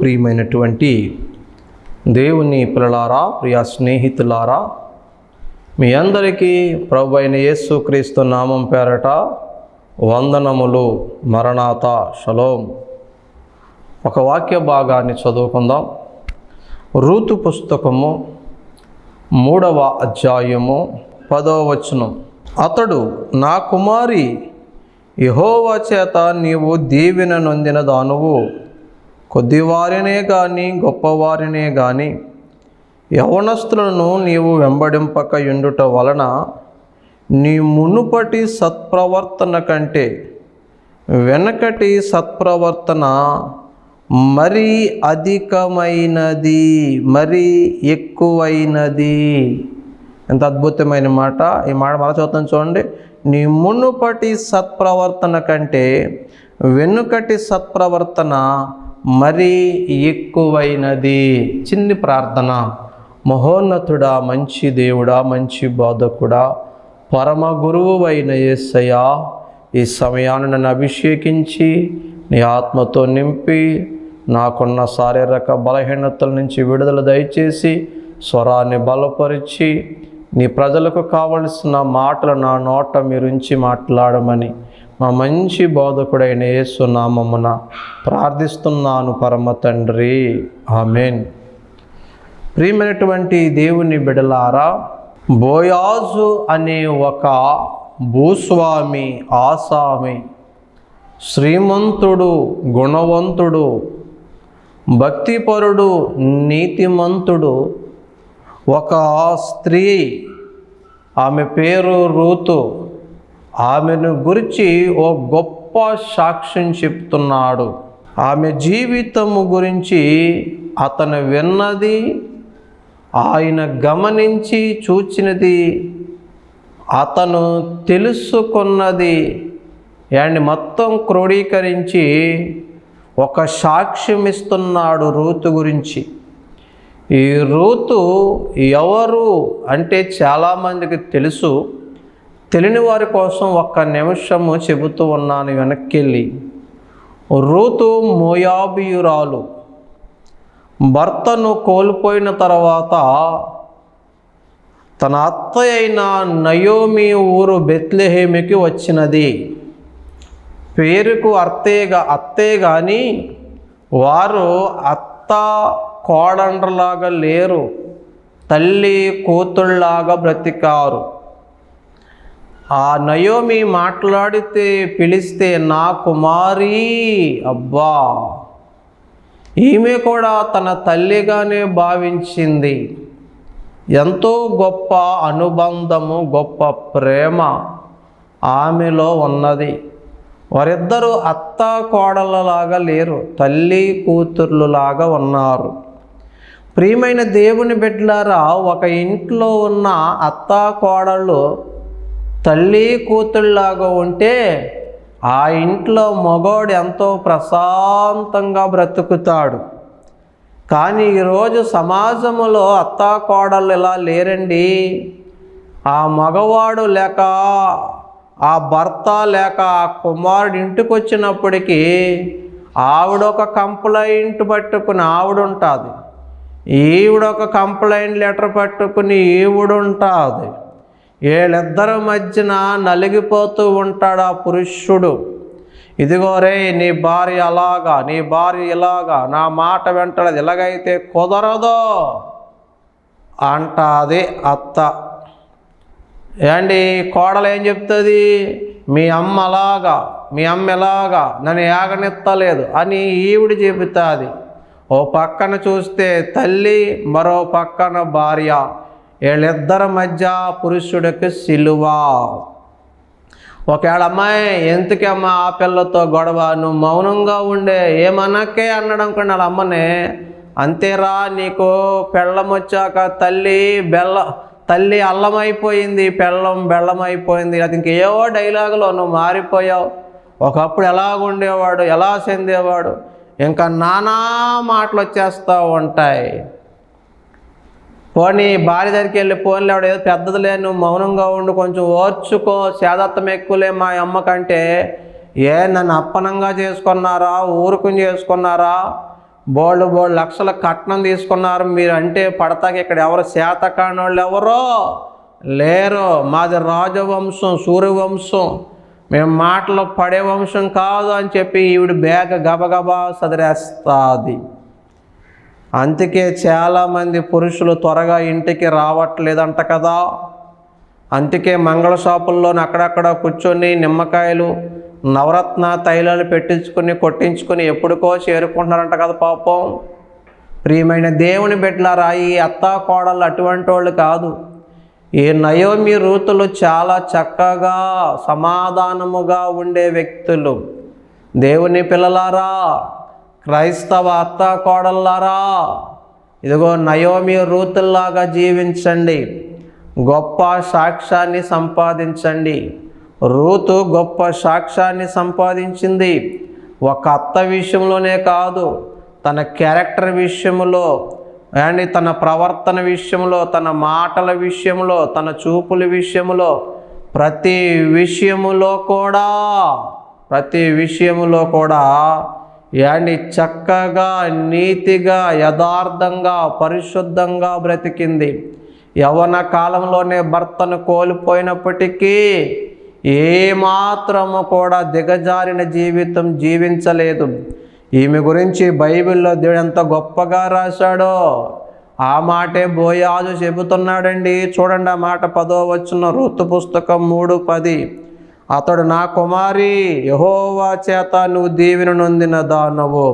ప్రియమైనటువంటి దేవుని పిల్లలారా ప్రియ స్నేహితులారా మీ అందరికీ ప్రభు అయిన యేసుక్రీస్తు నామం పేరట వందనములు మరణాత షలోం. ఒక వాక్య భాగాన్ని చదువుకుందాం. రూతు పుస్తకము మూడవ అధ్యాయము పదవ వచనం. అతడు నా కుమారి యహోవా చేత నీవు దీవెన నొందిన దానువు కొద్దివారినే కానీ గొప్పవారినే కానీ యవనస్తులను నీవు వెంబడింపక ఎండుట వలన నీ మునుపటి సత్ప్రవర్తన కంటే వెనకటి సత్ప్రవర్తన మరీ అధికమైనది మరీ ఎక్కువైనది. ఎంత అద్భుతమైన మాట. ఈ మాట మళ్ళా చూద్దాం చూడండి. నీ మునుపటి సత్ప్రవర్తన కంటే వెనుకటి సత్ప్రవర్తన మరీ ఎక్కువైనది. చిన్ని ప్రార్థన. మహోన్నతుడా మంచి దేవుడా మంచి బోధకుడా పరమ గురువు అయిన ఏసయ్యా ఈ సమయాన్ని నన్ను అభిషేకించి నీ ఆత్మతో నింపి నాకున్న శారీరక బలహీనతల నుంచి విడుదల దయచేసి స్వరాన్ని బలపరిచి నీ ప్రజలకు కావలసిన మాటలు నా నోట మీరుంచి మాట్లాడమని మా మంచి బోధకుడైన యేసు నామమున ప్రార్థిస్తున్నాను పరమ తండ్రి. ఆమెన్. ప్రియమైనటువంటి దేవుని బిడలారా బోయాజు అనే ఒక భూస్వామి ఆసామి శ్రీమంతుడు గుణవంతుడు భక్తిపరుడు నీతిమంతుడు ఒక స్త్రీ ఆమె పేరు రూతు. ఆమెను గురించి ఓ గొప్ప సాక్ష్యం చెప్తున్నాడు. ఆమె జీవితము గురించి అతను విన్నది ఆయన గమనించి చూచినది అతను తెలుసుకున్నది. అండ్ మొత్తం క్రోడీకరించి ఒక సాక్ష్యం ఇస్తున్నాడు రూతు గురించి. ఈ రూతు ఎవరు అంటే చాలామందికి తెలుసు. తెలియని వారి కోసం ఒక్క నిమిషము చెబుతూ ఉన్నాను వెనక్కి రూతు మోయాబియురాలు. భర్తను కోల్పోయిన తర్వాత తన అత్తయ్య అయిన నయోమి ఊరు బెత్లెహేమికి వచ్చినది. పేరుకు అత్తేగా అత్తే కానీ వారు అత్త కోడండ్రలాగా లేరు తల్లి కూతుళ్ళలాగా బ్రతికారు. ఆ నయోమి మాట్లాడితే పిలిస్తే నా కుమారి అబ్బా! ఈమె కూడా తన తల్లిగానే భావించింది. ఎంతో గొప్ప అనుబంధము గొప్ప ప్రేమ ఆమెలో ఉన్నది. వారిద్దరూ అత్త కోడళ్ళలాగా లేరు తల్లి కూతుర్లులాగా ఉన్నారు. ప్రియమైన దేవుని బిడ్డలారా ఒక ఇంట్లో ఉన్న అత్త కోడళ్ళు తల్లి కూతుళ్ళలాగా ఉంటే ఆ ఇంట్లో మగోడు ఎంతో ప్రశాంతంగా బ్రతుకుతాడు. కానీ ఈరోజు సమాజంలో అత్తా కోడలు ఇలా లేరండి. ఆ మగవాడు లేక ఆ భర్త లేక ఆ కుమారుడు ఇంటికి వచ్చినప్పటికీ ఆవిడ ఒక కంప్లైంట్ పట్టుకుని ఆవిడ ఉంటుంది ఈవిడ ఒక కంప్లైంట్ లెటర్ పట్టుకుని ఈవిడ ఉంటుంది వీళ్ళిద్దరి మధ్యన నలిగిపోతూ ఉంటాడు ఆ పురుషుడు. ఇదిగోరే నీ భార్య అలాగా నీ భార్య ఇలాగా నా మాట వెంటది ఇలాగైతే కుదరదో అంటాది అత్త. ఏండి కోడలు ఏం చెప్తుంది? మీ అమ్మ అలాగా మీ అమ్మ ఎలాగా నన్ను ఏగనెత్తలేదు అని ఈవిడ చెబుతుంది. ఓ పక్కన చూస్తే తల్లి మరో పక్కన భార్య. వీళ్ళిద్దరి మధ్య పురుషుడికి సిలువ. ఒకవేళ అమ్మాయి ఎందుకమ్మా ఆ పిల్లతో గొడవ? నువ్వు మౌనంగా ఉండే ఏమనకే? అనడం కన్నా అమ్మనే అంతేరా నీకు పెళ్ళం వచ్చాక తల్లి బెల్ల తల్లి అల్లమైపోయింది పెళ్ళం బెల్లమైపోయింది. అది ఇంకేవో డైలాగులో నువ్వు మారిపోయావు. ఒకప్పుడు ఎలాగుండేవాడు ఎలా చెందేవాడు? ఇంకా నానా మాటలు వచ్చేస్తూ ఉంటాయి. పోనీ భార్య దగ్గరికి వెళ్ళి పోన్లే ఆవిడ ఏదో పెద్దదిలే నువ్వు మౌనంగా ఉండు కొంచెం ఓర్చుకో సేదత్తం ఎక్కువలే మా అమ్మ కంటే ఏ నన్ను అప్పనంగా చేసుకున్నారా ఊరుకుని చేసుకున్నారా? బోళ్ళు బోళ్ళు లక్షల కట్నం తీసుకున్నారు మీరు అంటే పడతాక ఇక్కడ ఎవరు శాతకాని ఎవరో? లేరు. మాది రాజవంశం సూర్యవంశం. మేము మాటలు పడే వంశం కాదు అని చెప్పి ఈవిడ బ్యాగ్ గబగబా సదిరేస్తుంది. అందుకే చాలామంది పురుషులు త్వరగా ఇంటికి రావట్లేదంట కదా. అందుకే మంగళ షాపుల్లోని అక్కడక్కడ కూర్చొని నిమ్మకాయలు నవరత్న తైలాలు పెట్టించుకుని కొట్టించుకుని ఎప్పుడుకో చేరుకుంటున్నారంట కదా పాపం. ప్రియమైన దేవుని బిడ్డలారా ఈ అత్త కోడలు అటువంటి వాళ్ళు కాదు. ఈ నయోమి రూతులు చాలా చక్కగా సమాధానముగా ఉండే వ్యక్తులు. దేవుని పిల్లలారా క్రైస్తవ అత్త కోడల్లారా ఇదిగో నయోమి రూతుల్లాగా జీవించండి. గొప్ప సాక్ష్యాన్ని సంపాదించండి. రూతు గొప్ప సాక్ష్యాన్ని సంపాదించింది. ఒక అత్త విషయంలోనే కాదు తన క్యారెక్టర్ విషయంలో అండ్ తన ప్రవర్తన విషయంలో తన మాటల విషయంలో తన చూపుల విషయంలో ప్రతి విషయములో కూడా ప్రతి విషయములో కూడా యాని చక్కగా నీతిగా యథార్థంగా పరిశుద్ధంగా బ్రతికింది. యవన కాలంలోనే భర్తను కోల్పోయినప్పటికీ ఏమాత్రము కూడా దిగజారిన జీవితం జీవించలేదు. ఈమె గురించి బైబిల్లో దేవుడు ఎంత గొప్పగా రాశాడో ఆ మాటే బోయాజు చెబుతున్నాడండి. చూడండి ఆ మాట పదో వచ్చిన ఋతు పుస్తకం మూడు పది. అతడు నా కుమారి యహోవా చేత నువ్వు దీవెన నొందిన దానవు.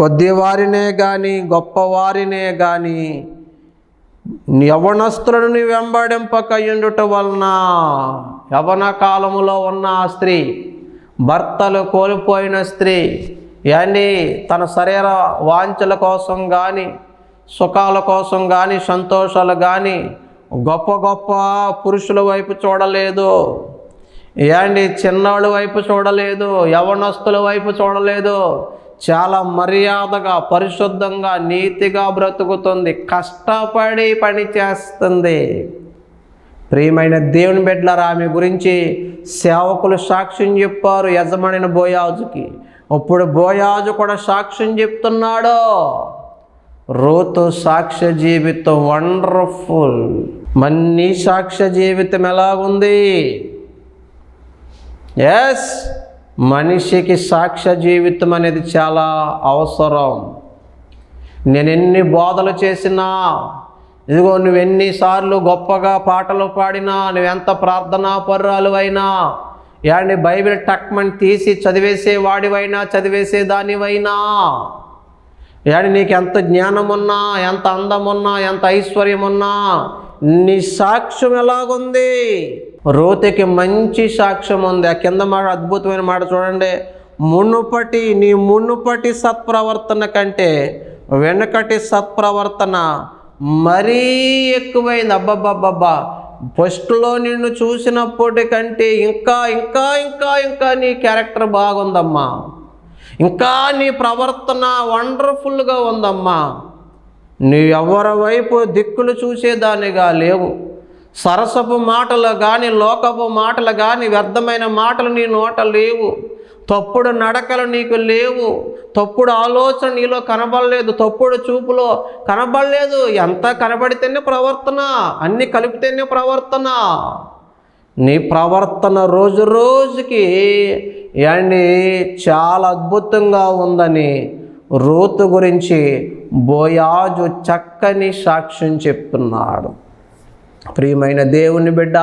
కొద్దివారినే కానీ గొప్పవారినే కానీ యవనస్తులను నీ వెంబడింపకయుండుట వలన? యవన కాలములో ఉన్న ఆ స్త్రీ భర్తలు కోల్పోయిన స్త్రీ యాన్ని తన శరీర వాంఛల కోసం కానీ సుఖాల కోసం కానీ సంతోషాలు కానీ గొప్ప గొప్ప పురుషుల వైపు చూడలేదు. ఏండి చిన్నవాళ్ళ వైపు చూడలేదు యవనస్తుల వైపు చూడలేదు. చాలా మర్యాదగా పరిశుద్ధంగా నీతిగా బ్రతుకుతుంది కష్టపడి పని చేస్తుంది. ప్రియమైన దేవుని బిడ్డలారా ఆమె గురించి సేవకులు సాక్ష్యం చెప్పారు యజమానిన బోయాజుకి. ఇప్పుడు బోయాజు కూడా సాక్ష్యం చెప్తున్నాడు. రోతు సాక్ష్య జీవితం వండర్ఫుల్. మన్ని సాక్ష్య జీవితం ఎలాగుంది? ఎస్ మనిషికి సాక్ష్య జీవితం అనేది చాలా అవసరం. నేను ఎన్ని బోధలు చేసినా ఇదిగో నువ్వు ఎన్నిసార్లు గొప్పగా పాటలు పాడినా నువ్వెంత ప్రార్థనా పర్రాలు అయినా యాండి బైబిల్ టక్మని తీసి చదివేసే వాడివైనా చదివేసే దానివైనా యాని నీకు ఎంత జ్ఞానం ఉన్నా ఎంత అందం ఉన్నా ఎంత ఐశ్వర్యం ఉన్నా నీ సాక్ష్యం ఎలాగుంది? రోతికి మంచి సాక్ష్యం ఉంది. ఆ కింద మాట అద్భుతమైన మాట చూడండి. మునుపటి నీ మునుపటి సత్ప్రవర్తన కంటే వెనకటి సత్ప్రవర్తన మరీ ఎక్కువైంది. అబ్బబ్బబ్బబ్బా. ఫస్ట్లో నిన్ను చూసినప్పటికంటే ఇంకా ఇంకా ఇంకా ఇంకా నీ క్యారెక్టర్ బాగుందమ్మా. ఇంకా నీ ప్రవర్తన వండర్ఫుల్గా ఉందమ్మా. నీ ఎవరి వైపు దిక్కులు చూసేదానిగా లేవు. సరసపు మాటలు కానీ లోకపు మాటలు కానీ వ్యర్థమైన మాటలు నీ నోట లేవు. తప్పుడు నడకలు నీకు లేవు. తప్పుడు ఆలోచన నీలో కనబడలేదు. తప్పుడు చూపులో కనబడలేదు. ఎంత కనబడితేనే ప్రవర్తన. అన్ని కలిపితేనే ప్రవర్తన. నీ ప్రవర్తన రోజు రోజుకి అండి చాలా అద్భుతంగా ఉందని రూతు గురించి బోయాజు చక్కని సాక్ష్యం చెప్తున్నాడు. ప్రియమైన దేవుని బిడ్డ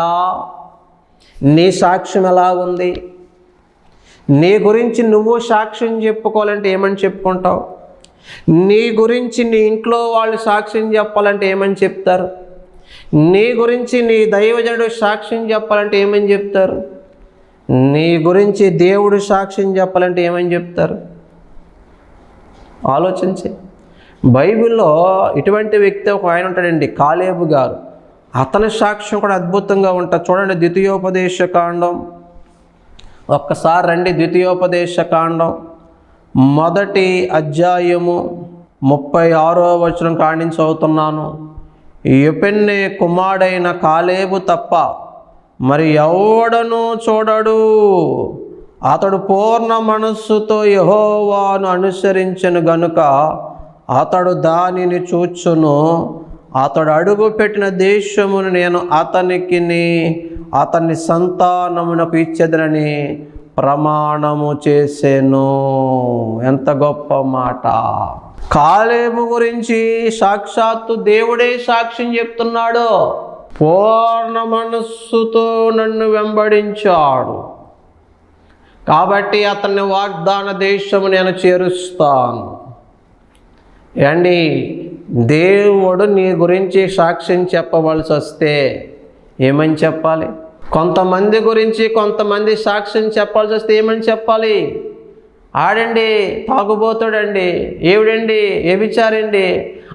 నీ సాక్ష్యం ఎలా ఉంది? నీ గురించి నువ్వు సాక్ష్యం చెప్పుకోవాలంటే ఏమని చెప్పుకుంటావు? నీ గురించి నీ ఇంట్లో వాళ్ళు సాక్ష్యం చెప్పాలంటే ఏమని చెప్తారు? నీ గురించి నీ దైవజనుడు సాక్ష్యం చెప్పాలంటే ఏమని చెప్తారు? నీ గురించి దేవుడు సాక్ష్యం చెప్పాలంటే ఏమని చెప్తారు? ఆలోచించి. బైబిల్లో ఇటువంటి వ్యక్తి ఒక ఆయన ఉంటాడండి కాలేబు గారు. అతని సాక్ష్యం కూడా అద్భుతంగా ఉంటుంది చూడండి ద్వితీయోపదేశ కాండం. ఒక్కసారి రండి ద్వితీయోపదేశ కాండం. మొదటి అధ్యాయము ముప్పై ఆరో వచనం కాడించి చదువుతున్నాను ఎపెన్నే కుమారుడైన కాలేబు తప్ప మరి ఎవడను చూడడు. అతడు పూర్ణ మనస్సుతో యహోవాను అనుసరించను గనుక అతడు దానిని చూచును. అతడు అడుగు పెట్టిన దేశమును నేను అతనికి అతని సంతానమునకు ఇచ్చేదనని ప్రమాణము చేసేను. ఎంత గొప్ప మాట. కాలేబు గురించి సాక్షాత్తు దేవుడే సాక్ష్యం చెప్తున్నాడు. పూర్ణ మనస్సుతో నన్ను వెంబడించాడు. కాబట్టి అతన్ని వాగ్దాన దేశము నేను చేరుస్తాను. అండి దేవుడు నీ గురించి సాక్ష్యం చెప్పవలసి వస్తే ఏమని చెప్పాలి? కొంతమంది గురించి కొంతమంది సాక్ష్యం చెప్పాల్సి వస్తే ఏమని చెప్పాలి? ఆడండి తాగుబోతాడండి ఏవిడండి ఏవిచారండి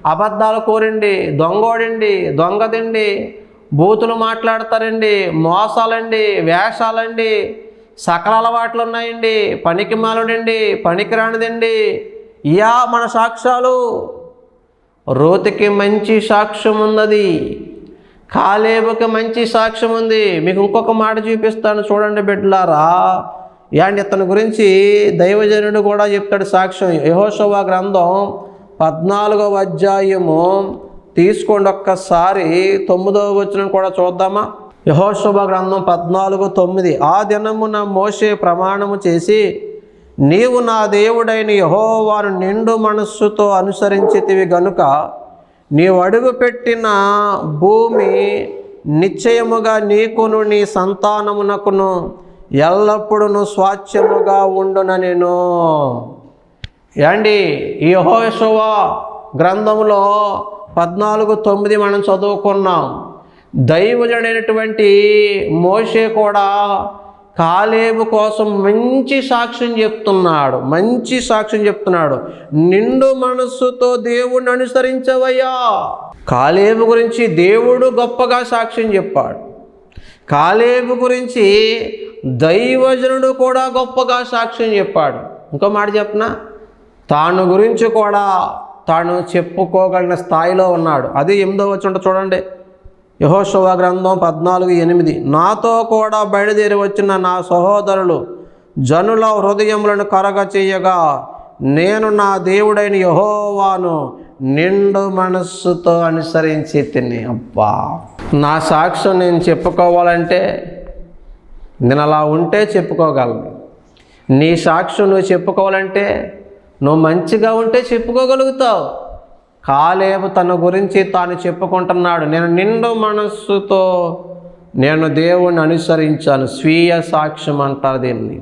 అబద్ధాలు కోరండి దొంగోడండి దొంగదండి బూతులు మాట్లాడతారండి మోసాలండి వేషాలండి సకల అలవాట్లు ఉన్నాయండి పనికి మాలుడండి పనికిరానిదండి. ఇయా మన సాక్ష్యాలు. రోతికి మంచి సాక్ష్యం ఉన్నది కాలేబుకి మంచి సాక్ష్యం ఉంది మీకు ఇంకొక మాట చూపిస్తాను చూడండి బిడ్డలారా. యాండి ఇతని గురించి దైవజనుడు కూడా చెప్తాడు సాక్ష్యం. యహోశవ గ్రంథం పద్నాలుగవ అధ్యాయము. తీసుకోండి ఒక్కసారి. తొమ్మిదవ వచ్చిన కూడా చూద్దామా? యహోశుభ గ్రంథం పద్నాలుగు తొమ్మిది. ఆ దినమున మోసే ప్రమాణము చేసి నీవు నా దేవుడైన యహోవాను నిండు మనస్సుతో అనుసరించితివి గనుక నీవు అడుగుపెట్టిన భూమి నిశ్చయముగా నీకును నీ సంతానమునకును ఎల్లప్పుడూ స్వాచ్ఛముగా ఉండున నేను. ఏండి ఈ గ్రంథంలో పద్నాలుగు తొమ్మిది మనం చదువుకున్నాం. దైవజుడైనటువంటి మోషే కూడా కాలేబు కోసం మంచి సాక్ష్యం చెప్తున్నాడు. మంచి సాక్ష్యం చెప్తున్నాడు. నిండు మనస్సుతో దేవుణ్ణి అనుసరించవయ్యా. కాలేబు గురించి దేవుడు గొప్పగా సాక్ష్యం చెప్పాడు. కాలేబు గురించి దైవజనుడు కూడా గొప్పగా సాక్ష్యం చెప్పాడు. ఇంకో మాట చెప్పనా? తాను గురించి కూడా తాను చెప్పుకోగలిగిన స్థాయిలో ఉన్నాడు. అది ఎనిమిదో వచ్చుంట చూడండి. యహోశవ గ్రంథం పద్నాలుగు ఎనిమిది. నాతో కూడా బయలుదేరి వచ్చిన నా సహోదరులు జనుల హృదయములను కరగ చేయగా నేను నా దేవుడైన యహోవాను నిండు మనస్సుతో అనుసరించి తిని. అబ్బా! నా సాక్ష్యం నేను చెప్పుకోవాలంటే నేను అలా ఉంటే చెప్పుకోగలను. నీ సాక్ష్యం నువ్వు చెప్పుకోవాలంటే నువ్వు మంచిగా ఉంటే చెప్పుకోగలుగుతావు. కాలేబు తన గురించి తాను చెప్పుకుంటున్నాడు. నేను నిండు మనస్సుతో నేను దేవుణ్ణి అనుసరించాను. స్వీయ సాక్ష్యం అంటారు దీన్ని.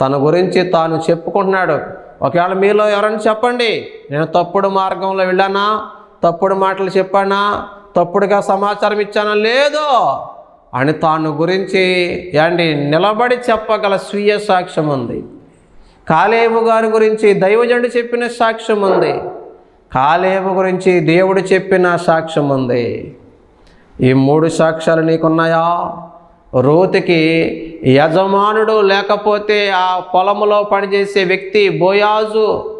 తన గురించి తాను చెప్పుకుంటున్నాడు. ఒకవేళ మీలో ఎవరైనా చెప్పండి. నేను తప్పుడు మార్గంలో వెళ్ళానా? తప్పుడు మాటలు చెప్పానా? తప్పుడుగా సమాచారం ఇచ్చానా? లేదో అని తాను గురించి అండి నిలబడి చెప్పగల స్వీయ సాక్ష్యం ఉంది. కాలేబు గారి గురించి దైవజండు చెప్పిన సాక్ష్యం ఉంది. కాలేబు గురించి దేవుడు చెప్పిన సాక్ష్యం ఉంది. ఈ మూడు సాక్ష్యాలు నీకున్నాయా? రోతికి యజమానుడు లేకపోతే ఆ పొలంలో పనిచేసే వ్యక్తి బోయాజు.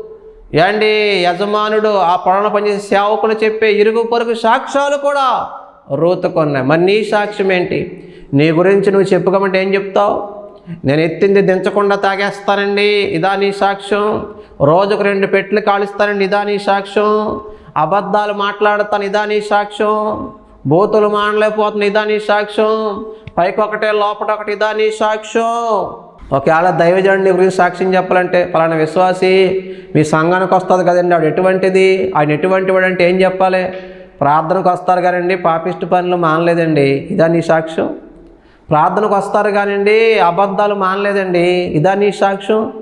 ఏండి యజమానుడు ఆ పొలంలో పనిచేసే సేవకులు చెప్పే ఇరుగు పొరుగు సాక్ష్యాలు కూడా రోతుకున్నాయి మరి నీ సాక్ష్యం ఏంటి? నీ గురించి నువ్వు చెప్పుకోమంటే ఏం చెప్తావు? నేను ఎత్తింది దించకుండా తాగేస్తానండి. ఇదా నీ సాక్ష్యం. రోజుకు రెండు పెట్లు కాలుస్తానండి ఇదా సాక్ష్యం. అబద్ధాలు మాట్లాడతాను ఇదా సాక్ష్యం. బూతులు మానలేకపోతుంది ఇదానీ సాక్ష్యం. పైకి ఒకటే లోపల ఒకటి ఇదానీ సాక్ష్యం. ఒకవేళ దైవజనుడి గురించి సాక్ష్యం చెప్పాలంటే పలానా విశ్వాసి మీ సంఘానికి వస్తుంది కదండి ఆవిడ ఎటువంటిది? ఆయన ఎటువంటి వాడు అంటే ఏం చెప్పాలి? ప్రార్థనకు వస్తారు కానండి పాపిష్టి పనులు మానలేదండి. ఇదా నీ సాక్ష్యం. ప్రార్థనకు వస్తారు కానండి అబద్ధాలు మానలేదండి. ఇదా నీ సాక్ష్యం.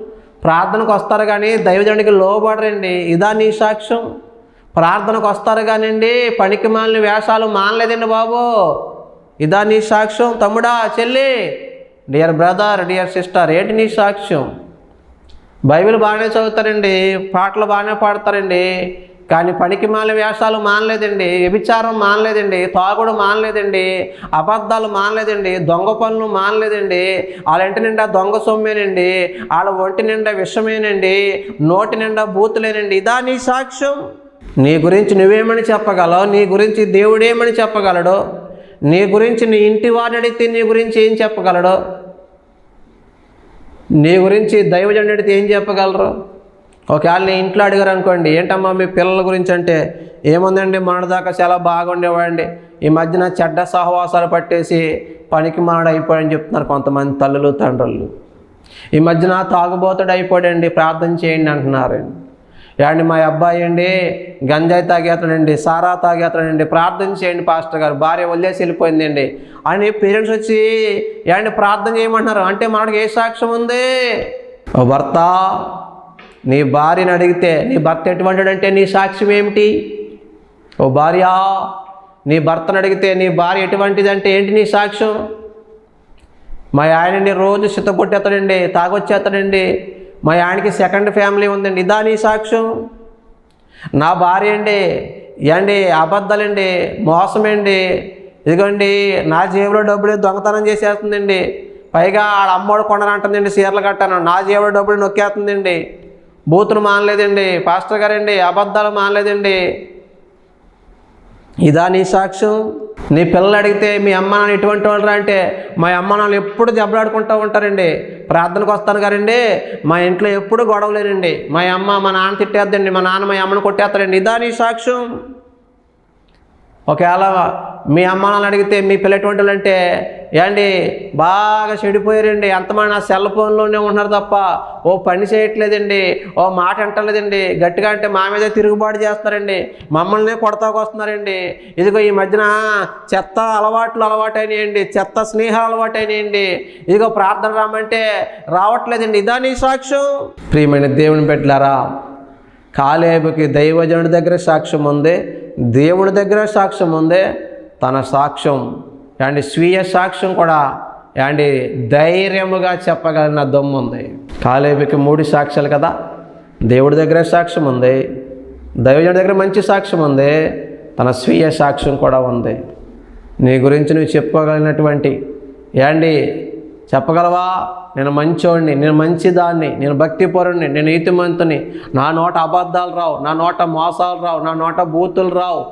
ప్రార్థనకు వస్తారు కానీ దైవజనుడికి లోబడరండి. ఇదా నీ సాక్ష్యం. ప్రార్థనకు వస్తారు కానివ్వండి పనికి మాలిన వేషాలు మానలేదండి బాబు. ఇదా నీ సాక్ష్యం. తమ్ముడా చెల్లి. డియర్ బ్రదర్ డియర్ సిస్టర్ ఏంటి నీ సాక్ష్యం? బైబిల్ బాగానే చదువుతారండి పాటలు బాగానే పాడతారండి. కానీ పనికి మాల వేషాలు మానలేదండి వ్యభిచారం మానలేదండి తాగుడు మానలేదండి అబద్ధాలు మానలేదండి దొంగ పనులు మానలేదండి. వాళ్ళ ఇంటి నిండా దొంగ సొమ్మేనండి వాళ్ళ ఒంటి నిండా విషమేనండి నోటి నిండా బూతులేనండి. ఇదా నీ సాక్ష్యం. నీ గురించి నువ్వేమని చెప్పగలవు? నీ గురించి దేవుడేమని చెప్పగలడు? నీ గురించి నీ ఇంటి వారిని అడిగితే నీ గురించి ఏం చెప్పగలడు? నీ గురించి దైవజనుడు అడిగితే ఏం చెప్పగలరు? ఒకవేళ నీ ఇంట్లో అడిగారు అనుకోండి ఏంటమ్మా మీ పిల్లల గురించి అంటే ఏముందండి మొన్నటిదాకా చాలా బాగుండేవాడండి ఈ మధ్యన చెడ్డ సహవాసాలు పట్టేసి పనికి మాడు అయిపోయాడని చెప్తున్నారు కొంతమంది తల్లులు తండ్రులు. ఈ మధ్యన తాగుబోతుడు అయిపోయాడండి ప్రార్థన చేయండి అంటున్నారండి ఏమండి మా అబ్బాయి అండి గంజాయి తాగేస్తాడండి సారా తాగేతాడండి ప్రార్థన చేయండి పాస్టర్ గారు భార్య వదిలేసి వెళ్ళిపోయిందండి. అని పేరెంట్స్ వచ్చి ఏమండి ప్రార్థన చేయమంటున్నారు? అంటే మనకి ఏ సాక్ష్యం ఉంది? భర్త నీ భార్యను అడిగితే నీ భర్త ఎటువంటిడంటే నీ సాక్ష్యం ఏమిటి? ఓ భార్య నీ భర్తను అడిగితే నీ భార్య ఎటువంటిదంటే ఏంటి నీ సాక్ష్యం? మా ఆయనండి రోజు సిద్ధకొట్టేస్తాడండి తాగొచ్చేస్తాడండి. మా ఆయనకి సెకండ్ ఫ్యామిలీ ఉందండి ఇదా నీ సాక్ష్యం? నా భార్య అండి ఏండి అబద్ధాలండి మోసమండి. ఇదిగోండి నా జేబులో డబ్బులు దొంగతనం చేసేస్తుందండి. పైగా ఆడ అమ్మోడు కొండనంటుందండి చీరలు కట్టాను. నా జేబులో డబ్బులు నొక్కేస్తుందండి. బూతులు మానలేదండి పాస్టర్ గారండి అబద్ధాలు మానలేదండి. ఇదా నీ సాక్ష్యం? నీ పిల్లలు అడిగితే మీ అమ్మ నాన్న ఎటువంటి వాళ్ళు అంటే మా అమ్మ నాన్న ఎప్పుడు దెబ్బలాడుకుంటూ ఉంటారండి. ప్రార్థనకు వస్తాను గారండి మా ఇంట్లో ఎప్పుడు గొడవలేనండి. మా అమ్మ మా నాన్న తిట్టేద్దండి మా నాన్న మా అమ్మని కొట్టేస్తారండి ఇదా నీ సాక్ష్యం? ఒకవేళ మీ అమ్మ నాన్న అడిగితే మీ పిల్ల ఎటువంటి అంటే ఏండి బాగా చెడిపోయారండి. ఎంతమంది ఆ సెల్ ఫోన్లోనే ఉంటున్నారు తప్ప ఓ పని చేయట్లేదండి. ఓ మాట అంటలేదండి. గట్టిగా అంటే మా మీద తిరుగుబాటు చేస్తారండి మమ్మల్ని కొడతాకు వస్తున్నారండి ఇదిగో ఈ మధ్యన చెత్త అలవాట్లు అలవాటైనాయండి. చెత్త స్నేహాలు అలవాటైనాయండి. ఇదిగో ప్రార్థన రామంటే రావట్లేదండి. ఇదా నీ సాక్ష్యం? ప్రియమైన దేవుని పెట్టారా కాలేబుకి దైవజనుడి దగ్గర సాక్ష్యం ఉంది. దేవుడి దగ్గర సాక్ష్యం ఉంది తన సాక్ష్యం. అండ్ స్వీయ సాక్ష్యం కూడా అండ్ ధైర్యముగా చెప్పగలిగిన దమ్ము ఉంది. కాలేబికి మూడు సాక్ష్యాలు కదా. దేవుడి దగ్గర సాక్ష్యం ఉంది. దైవజనుడి దగ్గర మంచి సాక్ష్యం ఉంది. తన స్వీయ సాక్ష్యం కూడా ఉంది. నీ గురించి నువ్వు చెప్పుకోగలిగినటువంటి ఏండి చెప్పగలవా? నేను మంచోడిని నేను మంచిదాన్ని నేను భక్తిపరుణ్ణి నేను నీతిమంతుని. నా నోట అబద్ధాలు రావు నా నోట మోసాలు రావు నా నోట బూతులు రావు.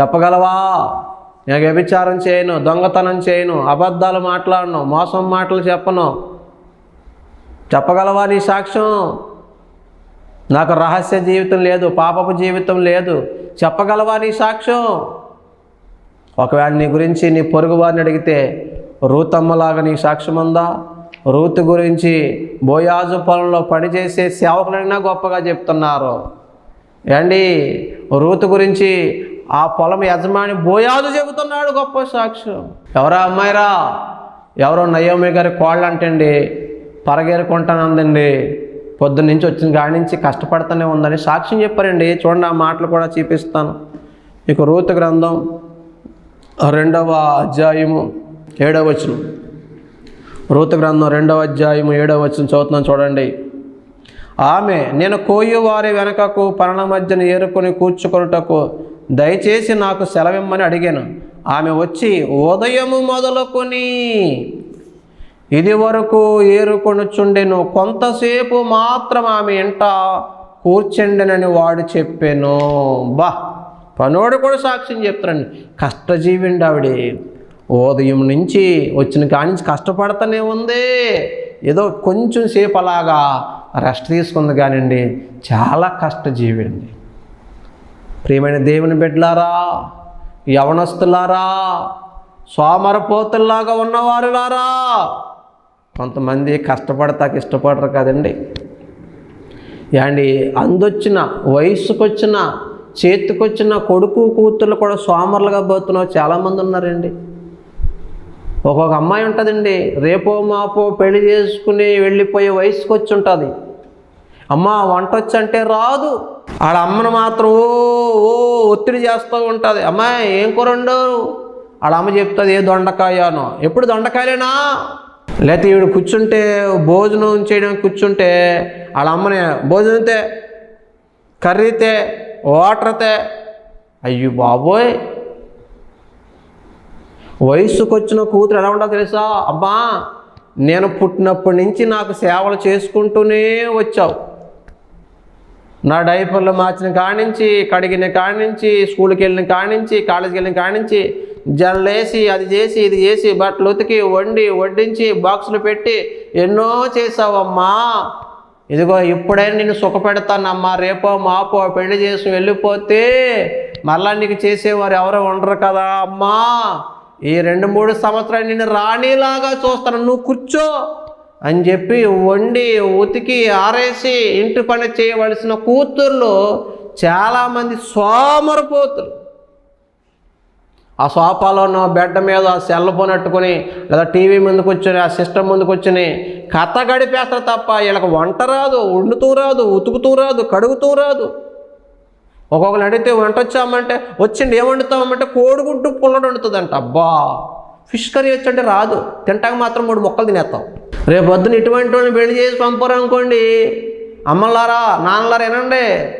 చెప్పగలవా? నేను వ్యభిచారం చేయను దొంగతనం చేయను అబద్ధాలు మాట్లాడను మోసం మాటలు చెప్పను. చెప్పగలవా నీ సాక్ష్యం? నాకు రహస్య జీవితం లేదు పాపపు జీవితం లేదు. చెప్పగలవా నీ సాక్ష్యం? ఒకవేళ నీ గురించి నీ పొరుగు వారిని అడిగితే రూతమ్మలాగా నీ సాక్ష్యం ఉందా రూతు గురించి బోయాజు పొలంలో పనిచేసే సేవకులైనా గొప్పగా చెప్తున్నారు. ఏండి? రూతు గురించి ఆ పొలం యజమాని బోయాజు చెబుతున్నాడు గొప్ప సాక్ష్యం. ఎవరా అమ్మాయిరా? ఎవరో నయోమి గారి కోళ్ళు అంటండి పరగేరుకుంటానందండి. పొద్దున్న నుంచి వచ్చిన కాడి నుంచి కష్టపడుతూనే ఉందని సాక్ష్యం చెప్పారండి. చూడండి ఆ మాటలు కూడా చూపిస్తాను. మీకు రూతు గ్రంథం రెండవ అధ్యాయము ఏడవ వచనం. రూత గ్రంథం రెండవ అధ్యాయము ఏడవ వచనం చదువుతున్నాను చూడండి. ఆమె నేను కోయువారి వెనకకు పరణ మధ్యన ఏరుకొని కూర్చుకొనుటకు దయచేసి నాకు సెలవిమ్మని అడిగాను. ఆమె వచ్చి ఉదయము మొదలుకొని ఇది వరకు ఏరుకొనుచుండెను కొంతసేపు మాత్రం ఆమె ఇంట కూర్చుండెనని వాడు చెప్పాను. బా పనోడు కూడా సాక్ష్యం చెప్తారండి కష్టజీవిండి ఆవిడ ఉదయం నుంచి వచ్చిన కాడి నుంచి ఉంది. ఏదో కొంచెం సేపు అలాగా రెస్ట్ తీసుకుంది కానివ్వండి చాలా కష్టజీవి అండి ప్రియమైన దేవుని బిడ్డలారా యవనస్తులారా సోమరపోతుల్లాగా ఉన్నవారులారా కొంతమంది కష్టపడతాకి ఇష్టపడరు కదండి. యాండి అందొచ్చిన వయసుకొచ్చిన చేతికొచ్చిన కొడుకు కూతుర్లు కూడా సోమరులుగా పోతున్న చాలామంది ఉన్నారండి. ఒక్కొక్క అమ్మాయి ఉంటుందండి రేపో మాపో పెళ్ళి చేసుకుని వెళ్ళిపోయే వయసుకు వచ్చి ఉంటుంది అమ్మ వంట వచ్చంటే రాదు. ఆడ అమ్మను మాత్రం ఓ ఓ ఒత్తిడి చేస్తూ ఉంటుంది. అమ్మాయి ఏం కూరండు? ఆడ అమ్మ చెప్తుంది ఏ దొండకాయనో? ఎప్పుడు దొండకాయలేనా? లేకపోతే ఈవిడ కూర్చుంటే భోజనం చేయడానికి కూర్చుంటే వాళ్ళ అమ్మని భోజనంతే కర్రీతే వాటర్తే అయ్యో బాబోయ్! వయస్సుకొచ్చిన కూతురు ఎలా ఉంటుందో తెలుసా? అబ్బా నేను పుట్టినప్పటి నుంచి నాకు సేవలు చేసుకుంటూనే వచ్చావు. నా డైపర్లు మార్చిన కానించి కడిగిన కానించి స్కూల్కి వెళ్ళిన కానించి కాలేజీకి వెళ్ళిన కానించి జల్లేసి అది చేసి ఇది చేసి బట్టలు ఉతికి వండి వడ్డించి బాక్సులు పెట్టి ఎన్నో చేసావమ్మా ఇదిగో ఇప్పుడైనా నేను సుఖపెడతానమ్మా. రేపో మాపో పెళ్ళి చేసి వెళ్ళిపోతే మళ్ళా నీకు చేసేవారు ఎవరు ఉండరు కదా అమ్మా. ఈ రెండు మూడు సంవత్సరాలు నిన్ను రాణిలాగా చూస్తాను. నువ్వు కూర్చో అని చెప్పి వండి ఉతికి ఆరేసి ఇంటి పని చేయవలసిన కూతుర్లు చాలామంది సోమరిపోతులు. ఆ సోఫాలోనో బెడ్ మీద సెల్ ఫోన్ పెట్టుకుని లేదా టీవీ ముందుకు వచ్చుని ఆ సిస్టమ్ ముందుకు వచ్చుని కథ గడిపేస్తారు తప్ప వీళ్ళకి వంట రాదు వండుతూ రాదు ఉతుకుతూ రాదు కడుగుతూ రాదు. ఒక్కొక్కరు అడిగితే వంట వచ్చామంటే వచ్చిండి ఏం వండుతామంటే కోడిగుడ్డు పుల్లడు వండుతుందంట. అబ్బా! ఫిష్ కర్రీ వచ్చంటే రాదు. తింటాక మాత్రం మూడు మొక్కలు తినేస్తాం. రేపు పొద్దున ఇటువంటి వాళ్ళని పెళ్ళి చేసి పంపరు అనుకోండి. అమ్మలారా నాన్నలారా వినండి.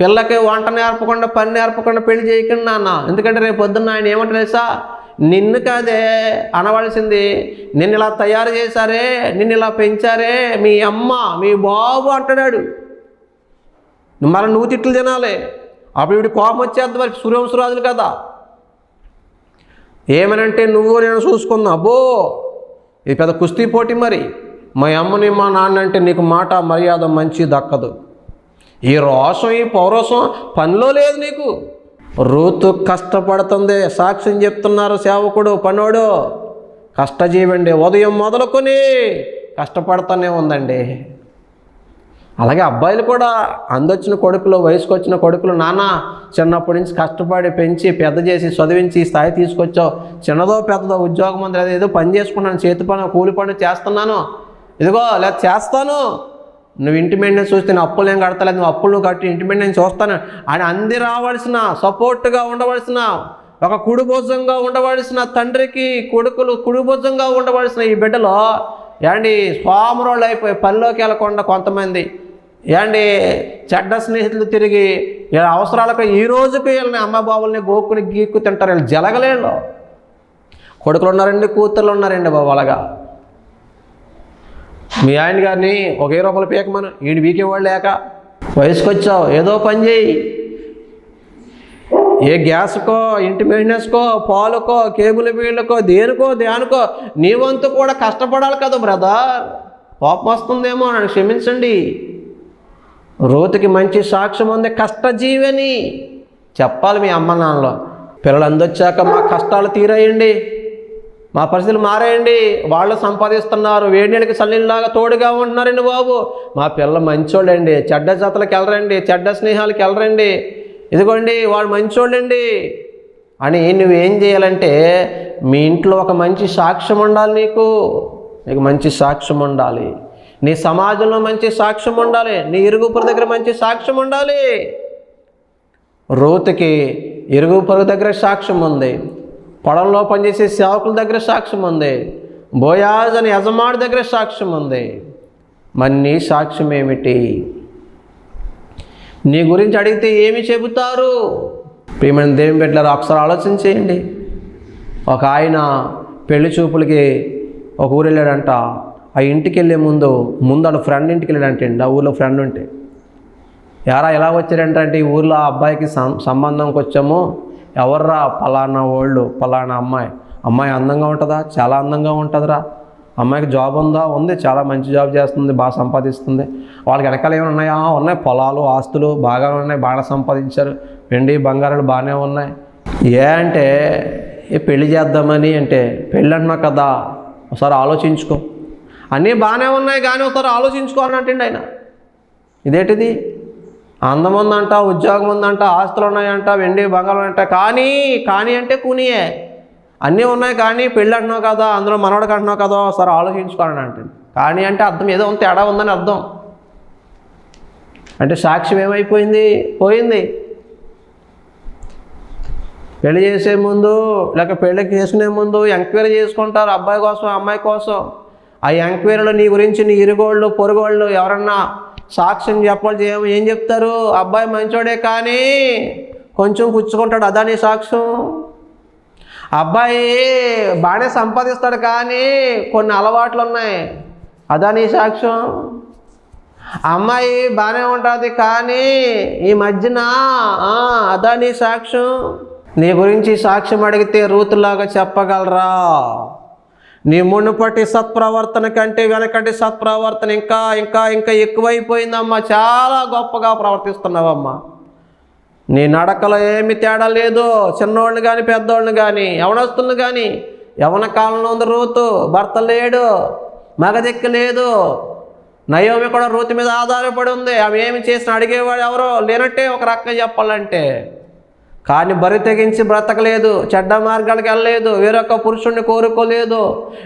పిల్లకి వంట నేర్పకుండా పని నేర్పకుండా పెళ్ళి చేయకండి నాన్న. ఎందుకంటే రేపు పొద్దున్న ఆయన ఏమంటారు తెలుసా? నిన్ను కాదే అనవలసింది. నిన్ను ఇలా తయారు చేశారే నిన్ను ఇలా పెంచారే మీ అమ్మ మీ బాబు అంటున్నాడు. మరి నువ్వు తిట్లు తినాలి. అప్పుడు ఇప్పుడు కోపం వచ్చేద్ది మరి సూర్యవంశరాజులు కదా. ఏమనంటే నువ్వు నేను చూసుకుందాం. అబ్బో ఇది పెద్ద కుస్తీ పోటీ మరి. మా అమ్మని మా నాన్న అంటే నీకు మాట మర్యాద మంచి దక్కదు. ఈ రోషం ఈ పౌరోషం పనిలో లేదు నీకు. రూతు కష్టపడుతుంది. సాక్ష్యం చెప్తున్నారు సేవకుడు పనోడు. కష్టజీవండి ఉదయం మొదలుకొని కష్టపడుతూనే ఉందండి. అలాగే అబ్బాయిలు కూడా అందొచ్చిన కొడుకులు వయసుకు వచ్చిన కొడుకులు నాన్న చిన్నప్పటి నుంచి కష్టపడి పెంచి పెద్ద చేసి చదివించి ఈ స్థాయి తీసుకొచ్చావు. చిన్నదో పెద్దదో ఉద్యోగం అందరి ఏదో పని చేసుకున్నాను చేతి పని కూలి పని చేస్తున్నాను. ఇదిగో లేదా చేస్తాను. నువ్వు ఇంటి మెయింటెనెన్స్ చూస్తే నేను అప్పులు ఏం కడతలేదు నువ్వు అప్పులు నువ్వు కట్టి ఇంటి మెయింటెనెన్స్ చూస్తాను. అని అంది రావాల్సిన సపోర్ట్గా ఉండవలసిన ఒక కుడిభుజంగా ఉండవలసిన తండ్రికి కొడుకులు కుడిభుజంగా ఉండవలసిన ఈ బిడ్డలో ఏండి స్వామరోళ్ళు అయిపోయి పనిలోకి వెళ్ళకుండా కొంతమంది ఏండి చెడ్డ స్నేహితులు తిరిగి వీళ్ళ అవసరాలకు ఈ రోజుకి వీళ్ళని అమ్మబాబుల్ని గోక్కుని గీక్కు తింటారు వీళ్ళు జలగలేండు కొడుకులు ఉన్నారండి కూతుర్లు ఉన్నారండి బాబు అలాగా. మీ ఆయన గారిని ఒక రూపాయలు పీకమను ఈయన పీకేవాళ్ళు లేక. వయసుకొచ్చావు ఏదో పని చేయి. ఏ గ్యాస్కో ఇంటి మెయింటెనెన్స్కో పాలుకో కేబుల్ బిల్లుకో దేనికో దేనికో నీ వంతు కూడా కష్టపడాలి కదా బ్రదర్. కోపం వస్తుందేమో నన్ను క్షమించండి. రోతికి మంచి సాక్ష్యం ఉంది కష్టజీవని. చెప్పాలి మీ అమ్మ నాన్నలో పిల్లలు అందొచ్చాక మా కష్టాలు తీరేయండి మా పరిస్థితులు మారేయండి వాళ్ళు సంపాదిస్తున్నారు వేడి నీళ్ళకి చల్లిలాగా తోడుగా ఉంటున్నారండి బాబు. మా పిల్లలు మంచోళ్ళండి చెడ్డ జాతలకు వెళ్ళరండి చెడ్డ స్నేహాలకు వెళ్ళరండి. ఇదిగోండి వాడు మంచోళ్ళండి అని నువ్వేం చేయాలంటే మీ ఇంట్లో ఒక మంచి సాక్ష్యం ఉండాలి నీకు. నీకు మంచి సాక్ష్యం ఉండాలి. నీ సమాజంలో మంచి సాక్ష్యం ఉండాలి. నీ ఇరుగుపుల దగ్గర మంచి సాక్ష్యం ఉండాలి. రోతుకి ఇరుగు పొరుగు దగ్గర సాక్ష్యం ఉంది. పొలంలో పనిచేసే సేవకుల దగ్గర సాక్ష్యం ఉంది. బోయాజ్ అని యజమాని దగ్గర సాక్ష్యం ఉంది. మరి నీ సాక్ష్యం ఏమిటి నీ గురించి అడిగితే ఏమి చెబుతారు? ప్రియమైన దేవి పెట్టారు ఒకసారి ఆలోచన చేయండి. ఒక ఆయన పెళ్ళి చూపులకి ఒక ఊరు వెళ్ళాడంట ఆ ఇంటికి వెళ్ళే ముందు ముందు వాళ్ళ ఫ్రెండ్ ఇంటికి వెళ్ళాడంటండి ఆ ఊళ్ళో ఫ్రెండ్ ఉంటే. ఎరా ఎలా వచ్చారంటే ఈ ఊర్లో ఆ అబ్బాయికి సం సంబంధంకి వచ్చాము. ఎవర్రా? పలానా వాళ్ళు పలానా అమ్మాయి. అమ్మాయి అందంగా ఉంటుందా? చాలా అందంగా ఉంటుందిరా. అమ్మాయికి జాబ్ ఉందా? ఉంది. చాలా మంచి జాబ్ చేస్తుంది బాగా సంపాదిస్తుంది. వాళ్ళకి వెనకాల ఏమైనా ఉన్నాయా? ఉన్నాయి. పొలాలు ఆస్తులు బాగా ఉన్నాయి బాగా సంపాదించారు. వెండి బంగారాలు బాగానే ఉన్నాయి. ఏ అంటే ఏ పెళ్ళి చేద్దామని? అంటే పెళ్ళి అంటున్నావు కదా ఒకసారి ఆలోచించుకో. అన్నీ బాగానే ఉన్నాయి కానీ ఒకసారి ఆలోచించుకో ఆయన. ఇదేంటిది? అందం ఉందంట ఉద్యోగం ఉందంట ఆస్తులు ఉన్నాయంట వెండి బంగారం అంట కానీ కానీ అంటే కూనియే. అన్నీ ఉన్నాయి కానీ పెళ్ళి అంటున్నావు కదా అందులో మనవడికి అంటున్నావు కదా ఒకసారి ఆలోచించుకోవాలని అంటే కానీ అంటే అర్థం ఏదో ఉంది తేడా ఉందని అర్థం. అంటే సాక్ష్యం ఏమైపోయింది? పోయింది. పెళ్ళి చేసే ముందు లేక పెళ్ళికి చేసుకునే ముందు ఎంక్వైరీ చేసుకుంటారు అబ్బాయి కోసం అమ్మాయి కోసం. ఆ ఎంక్వైరీలో నీ గురించి నీ ఇరుగోళ్ళు పొరుగోళ్ళు ఎవరన్నా సాక్ష్యం చెప్పాలి ఏం చెప్తారు? అబ్బాయి మంచోడే కానీ కొంచెం పుచ్చుకుంటాడు అదా నీ సాక్ష్యం? అబ్బాయి బాగానే సంపాదిస్తాడు కానీ కొన్ని అలవాట్లు ఉన్నాయి అదా నీ సాక్ష్యం? అమ్మాయి బాగానే ఉంటుంది కానీ ఈ మధ్యన అదాని సాక్ష్యం? నీ గురించి సాక్ష్యం అడిగితే రూతులాగా చెప్పగలరా? నీ మునుపటి సత్ప్రవర్తన కంటే వెనకటి సత్ప్రవర్తన ఇంకా ఇంకా ఇంకా ఎక్కువైపోయిందమ్మా. చాలా గొప్పగా ప్రవర్తిస్తున్నావమ్మా. నీ నడకలో ఏమి తేడా లేదు. చిన్నోళ్ళు కానీ పెద్దోళ్ళు కానీ యవనస్తులు కానీ యవన కాలంలో ఉంది రూతు భర్త లేడు మగదిక్కు లేదు. నయోమి కూడా రూతు మీద ఆధారపడి ఉంది. ఆమె ఏమి చేసిన అడిగేవాడు ఎవరో లేనట్టే ఒక రకంగా చెప్పాలంటే. కానీ బరి తెగించి బ్రతకలేదు చెడ్డ మార్గాలకు వెళ్ళలేదు వేరొక పురుషుణ్ణి కోరుకోలేదు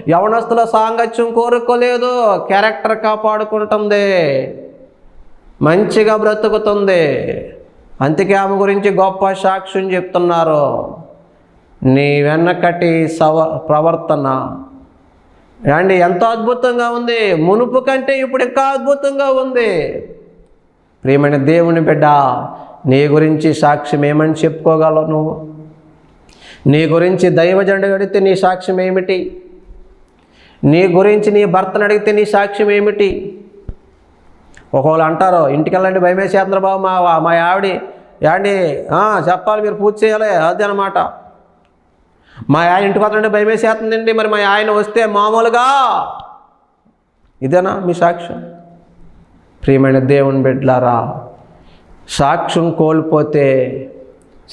యవనస్తుల సాంగత్యం కోరుకోలేదు క్యారెక్టర్ కాపాడుకుంటుంది మంచిగా బ్రతుకుతుంది. అందుకే ఆమె గురించి గొప్ప సాక్ష్యం చెప్తున్నారు. నీ వెన్నకటి సవ ప్రవర్తన. అండి ఎంతో అద్భుతంగా ఉంది. మునుపు కంటే ఇప్పుడు ఇంకా అద్భుతంగా ఉంది. ప్రియమైన దేవుని బిడ్డ నీ గురించి సాక్ష్యం ఏమని చెప్పుకోగలవు నువ్వు? నీ గురించి దైవజండ అడిగితే నీ సాక్ష్యం ఏమిటి? నీ గురించి నీ భర్తను అడిగితే నీ సాక్ష్యం ఏమిటి? ఒకవేళ అంటారు ఇంటికి వెళ్ళండి భయమేసేంద్ర బాబు మా మా ఆవిడ యాండి చెప్పాలి మీరు పూజ చేయాలి అది అనమాట మా ఆయన ఇంటికి వస్తుంటే భయమేసేస్తుందండి మరి మా ఆయన వస్తే మామూలుగా? ఇదేనా మీ సాక్ష్యం? ప్రియమైన దేవుని బిడ్లారా సాక్ష్యం కోల్పోతే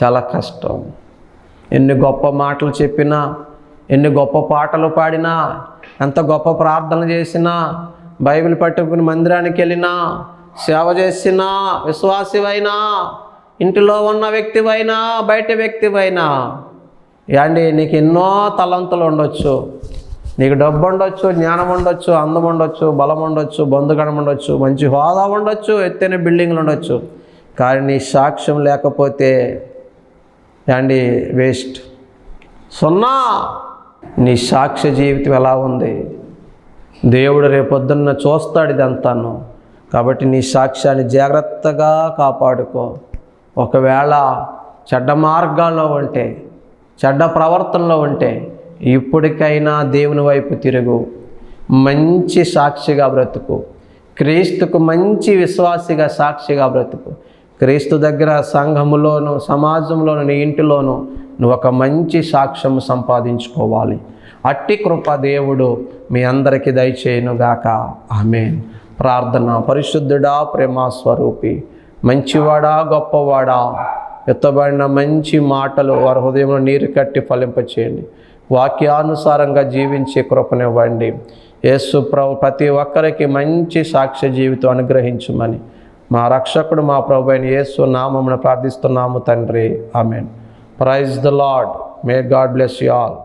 చాలా కష్టం. ఎన్ని గొప్ప మాటలు చెప్పినా ఎన్ని గొప్ప పాటలు పాడినా ఎంత గొప్ప ప్రార్థన చేసినా బైబిల్ పట్టుకుని మందిరానికి వెళ్ళినా సేవ చేసినా విశ్వాసివైనా ఇంటిలో ఉన్న వ్యక్తివైనా బయట వ్యక్తివైనా యాండి నీకు ఎన్నో తలంతులు ఉండొచ్చు. నీకు డబ్బు ఉండొచ్చు జ్ఞానం ఉండొచ్చు అందం ఉండొచ్చు బలం ఉండొచ్చు బంధుగణం ఉండొచ్చు మంచి హోదా ఉండొచ్చు ఎత్తైన బిల్డింగ్లు ఉండొచ్చు. కానీ నీ సాక్ష్యం లేకపోతే అండి వేస్ట్. సున్నా నీ సాక్ష్య జీవితం ఎలా ఉంది? దేవుడు రేపొద్దున్న చూస్తాడు ఇదంతాను. కాబట్టి నీ సాక్ష్యాన్ని జాగ్రత్తగా కాపాడుకో. ఒకవేళ చెడ్డ మార్గాల్లో ఉంటే చెడ్డ ప్రవర్తనలో ఉంటే ఇప్పటికైనా దేవుని వైపు తిరుగు. మంచి సాక్షిగా బ్రతుకు. క్రీస్తుకు మంచి విశ్వాసిగా సాక్షిగా బ్రతుకు. క్రీస్తు దగ్గర సంఘములోను సమాజంలోను నీ ఇంటిలోను నువ్వు ఒక మంచి సాక్ష్యం సంపాదించుకోవాలి. అట్టి కృప దేవుడు మీ అందరికీ దయచేయనుగాక. ఆమె ప్రార్థన. పరిశుద్ధుడా ప్రేమ స్వరూపి. మంచివాడా గొప్పవాడా. ఎత్తబడిన మంచి మాటలు వారి హృదయంలో నీరు కట్టి ఫలింపచేయండి. వాక్యానుసారంగా జీవించే కృపనివ్వండి యేసు ప్రభు ప్రతి ఒక్కరికి మంచి సాక్ష్య జీవితం అనుగ్రహించమని మా రక్షకుడు మా ప్రభు అయిన యేసు నామమును ప్రార్థిస్తున్నాము తండ్రి. Amen. Praise the lord may God bless you all.